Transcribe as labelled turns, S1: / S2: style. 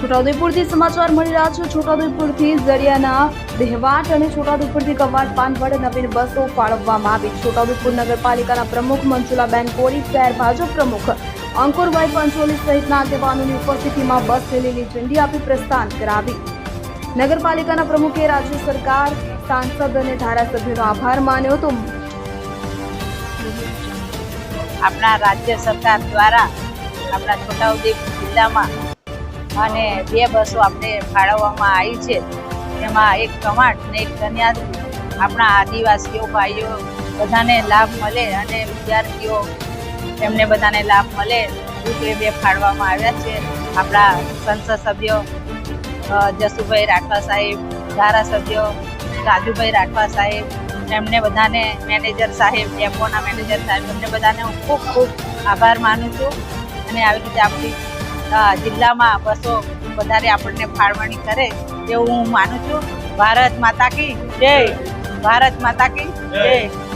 S1: છોટાઉદેપુરથી સમાચાર મળી રહ્યા છે. છોટાઉદેપુરથી ઝરિયાના દેહવાટ અને છોટાઉદેપુરથી કવાટ પાનવડ નવીન બસો ફાળવવામાં આવી. છોટાઉદેપુર નગરપાલિકાના પ્રમુખ મંજુલાબેન કોરી શહેર ભાજપ પ્રમુખ અંકુરભાઈ પંચોલી સહિતના આગેવાનોની ઉપસ્થિતિમાં બસ રેલીની ઝંડી આપી પ્રસ્થાન કરાવી. નગરપાલિકાના પ્રમુખે રાજ્ય સરકાર, સાંસદ અને ધારાસભ્યનો આભાર માન્યો હતો.
S2: આપણા રાજ્ય સરકાર દ્વારા આપણા છોટાઉદેપુર જિલ્લામાં અને બે બસો આપણે ફાળવવામાં આવી છે. એમાં એક કમાટ ને એક કન્યાદ્રી આપણા આદિવાસીઓ ભાઈઓ બધાને લાભ મળે અને વિદ્યાર્થીઓ એમને બધાને લાભ મળે રૂપે બે ફાળવામાં આવ્યા છે. આપણા સંસદ સભ્યો જસુભાઈ રાઠવા સાહેબ, ધારાસભ્યો રાજુભાઈ રાઠવા સાહેબ, એમને બધાને મેનેજર સાહેબ, ડેપોના મેનેજર સાહેબ, એમને બધાને હું ખૂબ ખૂબ આભાર માનું છું. અને આવી રીતે આપણી જિલ્લામાં બસો વધારે આપણને ફાળવણી કરે એવું હું માનું છું. ભારત માતા કી જય. ભારત માતા કી જય.